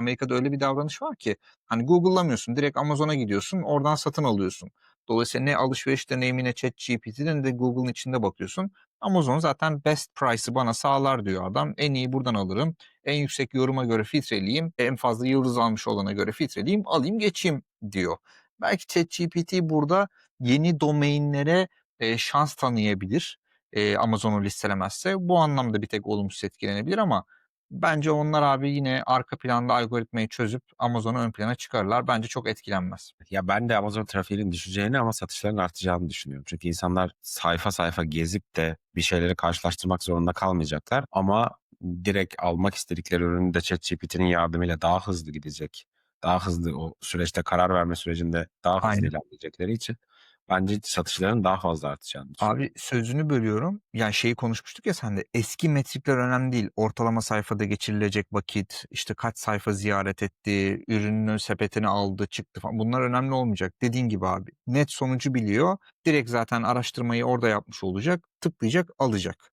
Amerika'da öyle bir davranış var ki hani Google'lamıyorsun. Direkt Amazon'a gidiyorsun. Oradan satın alıyorsun. Dolayısıyla ne alışveriş deneyimine ChatGPT'de ne de Google'ın içinde bakıyorsun. Amazon zaten best price'ı bana sağlar diyor adam. En iyi buradan alırım. En yüksek yoruma göre filtreleyeyim. En fazla yıldız almış olana göre filtreleyeyim. Alayım geçeyim diyor. Belki ChatGPT burada yeni domainlere e, şans tanıyabilir. E, Amazon'u listelemezse. Bu anlamda bir tek olumsuz etkilenebilir ama bence onlar abi yine arka planda algoritmayı çözüp Amazon'u ön plana çıkarırlar. Bence çok etkilenmez. Ya ben de Amazon trafiğinin düşeceğini ama satışların artacağını düşünüyorum. Çünkü insanlar sayfa sayfa gezip de bir şeyleri karşılaştırmak zorunda kalmayacaklar ama direkt almak istedikleri ürünü de ChatGPT'nin yardımıyla daha hızlı gidecek. Daha hızlı o süreçte karar verme sürecinde daha hızlı Aynen. ilerleyecekleri için bence satışların daha fazla artacağını düşünüyorum. Abi sözünü bölüyorum. Yani şeyi konuşmuştuk ya sen de eski metrikler önemli değil. Ortalama sayfada geçirilecek vakit, işte kaç sayfa ziyaret etti, ürünün sepetini aldı, çıktı falan. Bunlar önemli olmayacak. Dediğin gibi abi. Net sonucu biliyor. Direkt zaten araştırmayı orada yapmış olacak. Tıklayacak, alacak.